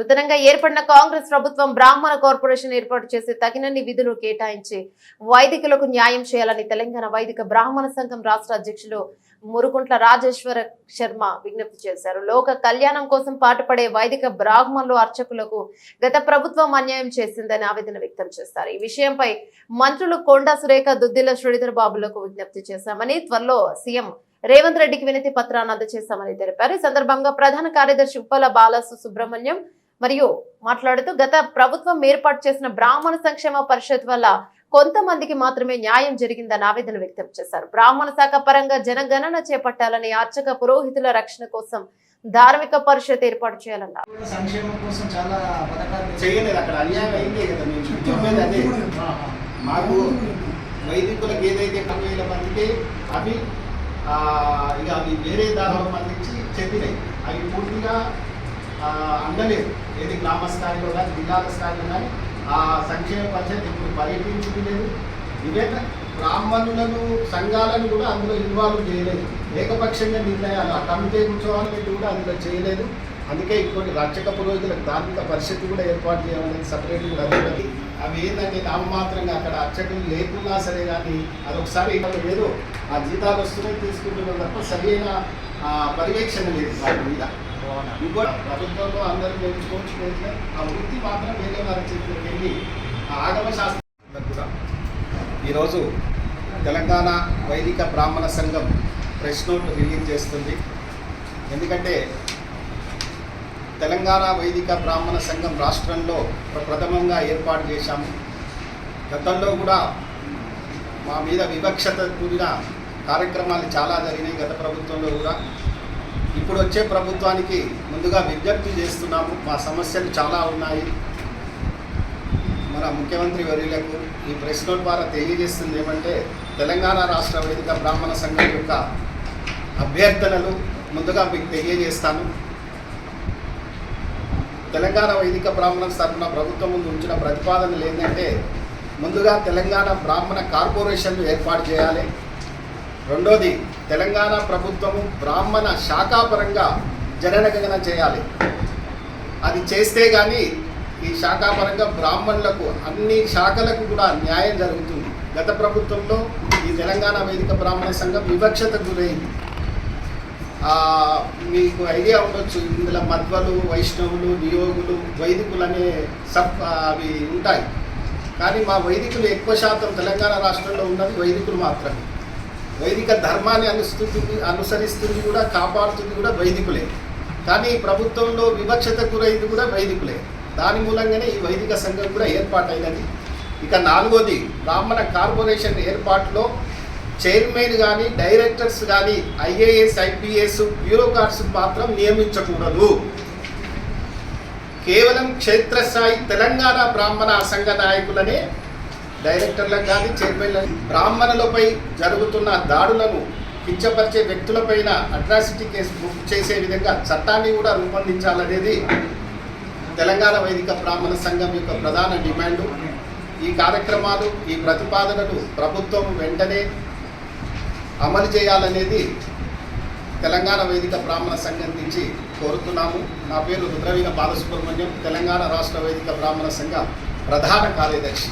నూతనంగా ఏర్పడిన కాంగ్రెస్ ప్రభుత్వం బ్రాహ్మణ కార్పొరేషన్ ఏర్పాటు చేసి తగినన్ని విధులు కేటాయించి వైదికులకు న్యాయం చేయాలని తెలంగాణ వైదిక బ్రాహ్మణ సంఘం రాష్ట్ర అధ్యక్షులు మురుకుంట్ల రాజేశ్వర శర్మ విజ్ఞప్తి చేశారు. లోక కళ్యాణం కోసం పాటుపడే వైదిక బ్రాహ్మణులు అర్చకులకు గత ప్రభుత్వం అన్యాయం చేసిందని ఆవేదన వ్యక్తం చేస్తారు. ఈ విషయంపై మంత్రులు కొండా సురేఖ దుద్దిల శ్రీధర్ బాబులకు విజ్ఞప్తి చేశామని త్వరలో సీఎం రేవంత్ రెడ్డికి వినతి పత్రాన్ని అందజేశామని తెలిపారు. ఈ సందర్భంగా ప్రధాన కార్యదర్శి ఉప్పల బాలసు సుబ్రహ్మణ్యం మరియు మాట్లాడుతూ గత ప్రభుత్వం ఏర్పాటు చేసిన బ్రాహ్మణ సంక్షేమ పరిషత్ వల్ల కొంతమందికి మాత్రమే న్యాయం జరిగిందని ఆవేదన వ్యక్తం చేశారు. బ్రాహ్మణ శాఖ పరంగా జనగణన చేపట్టాలని అర్చక పురోహితుల రక్షణ కోసం ధార్మిక పరిషత్ ఏర్పాటు చేయాలన్నారు. మాకు వైదికులకు ఏదైతే మందికి అవి ఇక అవి వేరే దానిలో మందికి అవి పూర్తిగా అందలేదు. ఏది గ్రామ స్థాయిలో కానీ జిల్లాల స్థాయిలో కానీ ఆ సంక్షేమ పరిషత్ ఇప్పుడు పర్యటించింది లేదు ఈవెన్ బ్రాహ్మణులను సంఘాలను కూడా అందులో ఇన్వాల్వ్ చేయలేదు. ఏకపక్షంగా నిర్ణయాలు ఆ కమిటీ కూర్చోవాలని కూడా అందులో చేయలేదు. అందుకే ఇంకోటి రక్షక పురోహితులకు ధార్మిక పరిస్థితి కూడా ఏర్పాటు చేయాలనేది సపరేట్గా కూడా అవి ఏంటంటే నామమాత్రంగా అక్కడ అర్చకులు లేకున్నా సరే కానీ అదొకసారి ఇక్కడ ఏదో ఆ జీతాలు వస్తున్నాయి తీసుకుంటున్నాం తప్ప సరైన పర్యవేక్షణ లేదు వాటి మీద. ప్రభుత్వంలో అందరూ నేర్చుకోవచ్చు నేర్చుకుని ఆ వృత్తి మాత్రం వేరే వారి చేతికి వెళ్ళి ఆ ఆగమ శాస్త్రం కూడా. ఈరోజు తెలంగాణ వైదిక బ్రాహ్మణ సంఘం ప్రెస్ నోట్ రిలీజ్ చేస్తుంది. ఎందుకంటే తెలంగాణ వైదిక బ్రాహ్మణ సంఘం రాష్ట్రంలో ప్రథమంగా ఏర్పాటు చేశాము. గతంలో కూడా మా మీద వివక్షత కూడిన కార్యక్రమాలు చాలా జరిగినాయి గత ప్రభుత్వంలో కూడా. ఇప్పుడు వచ్చే ప్రభుత్వానికి ముందుగా విజ్ఞప్తి చేస్తున్నాము. మా సమస్యలు చాలా ఉన్నాయి. మన ముఖ్యమంత్రి వర్యులకు ఈ ప్రెస్ నోట్ ద్వారా తెలియజేస్తుంది ఏమంటే తెలంగాణ రాష్ట్ర వేదిక బ్రాహ్మణ సంఘం యొక్క అభ్యర్థనలు ముందుగా మీకు తెలియజేస్తాను. తెలంగాణ వైదిక బ్రాహ్మణ తరఫున ప్రభుత్వం ముందు ఉంచిన ప్రతిపాదనలు ఏంటంటే ముందుగా తెలంగాణ బ్రాహ్మణ కార్పొరేషన్లు ఏర్పాటు చేయాలి. రెండోది తెలంగాణ ప్రభుత్వము బ్రాహ్మణ శాఖాపరంగా జననగణన చేయాలి. అది చేస్తే కానీ ఈ శాఖాపరంగా బ్రాహ్మణులకు అన్ని శాఖలకు కూడా న్యాయం జరుగుతుంది. గత ప్రభుత్వంలో ఈ తెలంగాణ వేదిక బ్రాహ్మణ సంఘం వివక్షతకు గురైంది. మీకు ఐడియా ఉండొచ్చు. ఇందులో మధ్వలు వైష్ణవులు నియోగులు వైదికులు అనే సబ్ అవి ఉంటాయి. కానీ మా వైదికులు ఎక్కువ శాతం తెలంగాణ రాష్ట్రంలో ఉన్నది వైదికులు మాత్రమే. వైదిక ధర్మాన్ని అనుస్తుంది అనుసరిస్తుంది కూడా కాపాడుతుంది కూడా వైదికులే. కానీ ప్రభుత్వంలో వివక్షత గురైంది కూడా వైదికులే. దాని మూలంగానే ఈ వైదిక సంఘం కూడా ఏర్పాటైనది. ఇక నాలుగోది బ్రాహ్మణ కార్పొరేషన్ ఏర్పాటులో చైర్మన్ కానీ డైరెక్టర్స్ కానీ ఐఏఎస్ ఐపీఎస్ బ్యూరోక్రాట్స్ మాత్రం నియమించకూడదు. కేవలం క్షేత్రస్థాయి తెలంగాణ బ్రాహ్మణ సంఘ నాయకులనే డైరెక్టర్లకు కానీ చైర్మన్లకు బ్రాహ్మణులపై జరుగుతున్న దాడులను కించపరిచే వ్యక్తులపైన అట్రాసిటీ కేసు బుక్ చేసే విధంగా చట్టాన్ని కూడా రూపొందించాలనేది తెలంగాణ వైదిక బ్రాహ్మణ సంఘం యొక్క ప్రధాన డిమాండు. ఈ కార్యక్రమాలు ఈ ప్రతిపాదనలు ప్రభుత్వం వెంటనే అమలు చేయాలనేది తెలంగాణ వేదిక బ్రాహ్మణ సంఘం నుంచి కోరుతున్నాము. నా పేరు రుద్రవీణ బాలసుబ్రహ్మణ్యం తెలంగాణ రాష్ట్ర వేదిక బ్రాహ్మణ సంఘం ప్రధాన కార్యదర్శి.